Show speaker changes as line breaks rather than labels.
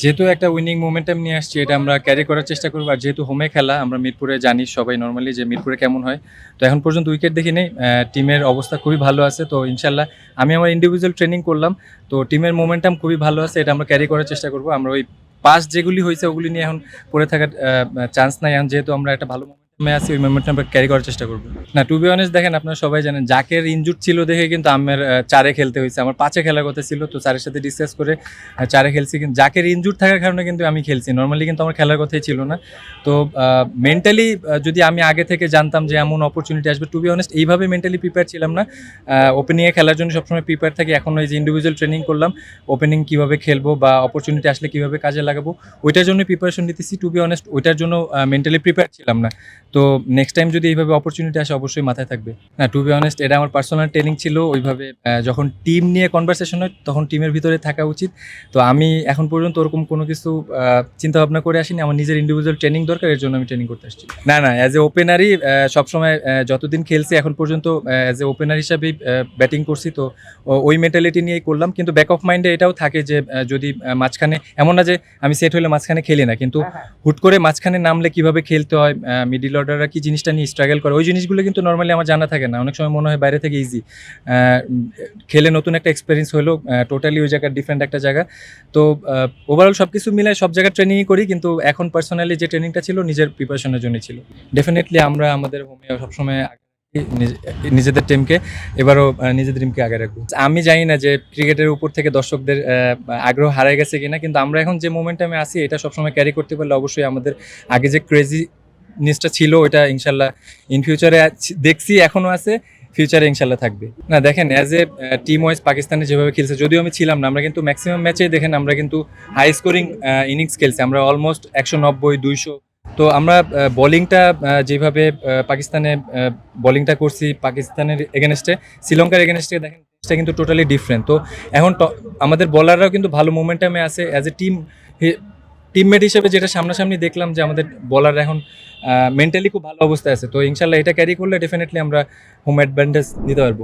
যেহেতু একটা winning momentum নিয়ে আসছি, এটা আমরা ক্যারি করার চেষ্টা করব। আর যেহেতু হোমে খেলা, আমরা মিরপুরে জানি সবাই নর্মালি যে মিরপুরে কেমন হয়। তো এখন পর্যন্ত উইকেট দেখি নেই টিমের অবস্থা খুবই ভালো আছে। তো ইনশাল্লাহ আমি আমার ইন্ডিভিজুয়াল ট্রেনিং করলাম। তো টিমের মোমেন্টাম খুবই ভালো আছে, এটা আমরা ক্যারি করার চেষ্টা করব। আমরা ওই পাস যেগুলি হয়েছে, ওগুলি নিয়ে এখন পড়ে থাকার চান্স নাই। এখন যেহেতু আমরা একটা ভালো আছি, ওই মোমেন্টাম আমরা ক্যারি করার চেষ্টা করব। না টু বি অনেস্ট দেখেন, আপনারা সবাই জানেন, জাকের ইনজুর ছিল দেখে কিন্তু আমার চারে খেলতে হয়েছে। আমার পাঁচে খেলার কথা ছিল, তো চারের সাথে ডিসকাস করে চারে খেলছি। কিন্তু জাকের ইনজুর থাকার কারণে কিন্তু আমি খেলছি। নর্মালি কিন্তু আমার খেলার কথাই ছিল না। তো মেন্টালি যদি আমি আগে থেকে জানতাম যে এমন অপরচুনিটি আসবে টু বি অনেস্ট এইভাবে মেন্টালি প্রিপেয়ার ছিলাম না। ওপেনিংয়ে খেলার জন্য সবসময় প্রিপেয়ার থাকি। এখন ওই যে ইন্ডিভিজুয়াল ট্রেনিং করলাম ওপেনিং কীভাবে খেলব বা অপরচুনিটি আসলে কীভাবে কাজে লাগাবো, ওইটার জন্য প্রিপারেশন নিতেছি টু বি অনেস্ট ওইটার জন্য মেন্টালি প্রিপেয়ার ছিলাম না। তো নেক্সট টাইম যদি এইভাবে অপরচুনিটি আসে অবশ্যই মাথায় থাকবে। না টু বি অনেস্ট এটা আমার পার্সোনাল ট্রেনিং ছিল ওইভাবে যখন টিম নিয়ে কনভারসেশন হয় তখন টিমের ভিতরে থাকা উচিত। তো আমি এখন পর্যন্ত ওরকম কোনো কিছু চিন্তা ভাবনা করে আসিনি। আমার নিজের ইন্ডিভিজুয়াল ট্রেনিং দরকার এর জন্য আমি ট্রেনিং করতে আসছি। না না অ্যাজ এ ওপেনারই সবসময় যতদিন খেলছি এখন পর্যন্ত অ্যাজ এ ওপেনার হিসাবেই ব্যাটিং করছি। তো ওই মেন্টালিটি নিয়েই করলাম। কিন্তু ব্যাক অফ মাইন্ডে এটাও থাকে যে যদি মাঝখানে এমন না যে আমি সেট হলে মাঝখানে খেলি না। কিন্তু হুট করে মাঝখানে নামলে কীভাবে খেলতে হয় মিডিল অর্ডাররা কি জিনিসটা নিয়ে স্ট্রাগল করে? ওই জিনিসগুলো কিন্তু নর্মালি আমার জানা থাকে না। অনেক সময় মনে হয় বাইরে থেকে ইজি খেলে নতুন একটা এক্সপিরিয়েন্স হলো টোটালি ওই জায়গার ডিফারেন্ট একটা জায়গা। তো ওভারঅল সব কিছু মিলে সব জায়গায় ট্রেনিংই করি, কিন্তু এখন পার্সোনালি যে ট্রেনিংটা ছিল, নিজের প্রিপারেশনের জন্য ছিল। ডেফিনেটলি আমরা আমাদের হোমে সবসময় নিজেদের টিমকে এবারও নিজেদের টিমকে আগে রাখব। আমি জানি না যে ক্রিকেটের উপর থেকে দর্শকদের আগ্রহ হারায় গেছে কিনা, কিন্তু আমরা এখন যে মোমেন্টামে আছি, এটা সবসময় ক্যারি করতে পারলে অবশ্যই আমাদের আগে যে ক্রেজি জিনিসটা ছিল ওটা ইনশাল্লাহ ইন ফিউচারে দেখছি এখনও আছে ফিউচারে ইনশাল্লাহ থাকবে। না, দেখেন অ্যাজ এ টিম ওয়াইজ পাকিস্তানে যেভাবে খেলছে, যদিও আমি ছিলাম না, আমরা কিন্তু ম্যাক্সিমাম ম্যাচেই দেখেন, আমরা কিন্তু হাই স্কোরিং ইনিংস খেলছি, আমরা অলমোস্ট একশো নব্বই, দুইশো। তো আমরা বোলিংটা যেভাবে পাকিস্তানে বোলিংটা করছি, পাকিস্তানের এগেনস্টে শ্রীলঙ্কার এগেনস্টে দেখেন এটা কিন্তু টোটালি ডিফারেন্ট তো এখন আমাদের বলাররাও কিন্তু ভালো মোমেন্টামে আছে অ্যাজ এ টিম টিমমেট হিসেবে যেটা সামনাসামনি দেখলাম যে আমাদের বলার এখন মেন্টালি খুব ভালো অবস্থায় আছে। তো ইনশাল্লাহ এটা ক্যারি করলে ডেফিনেটলি আমরা হোম অ্যাডভান্টেজ নিতে পারব।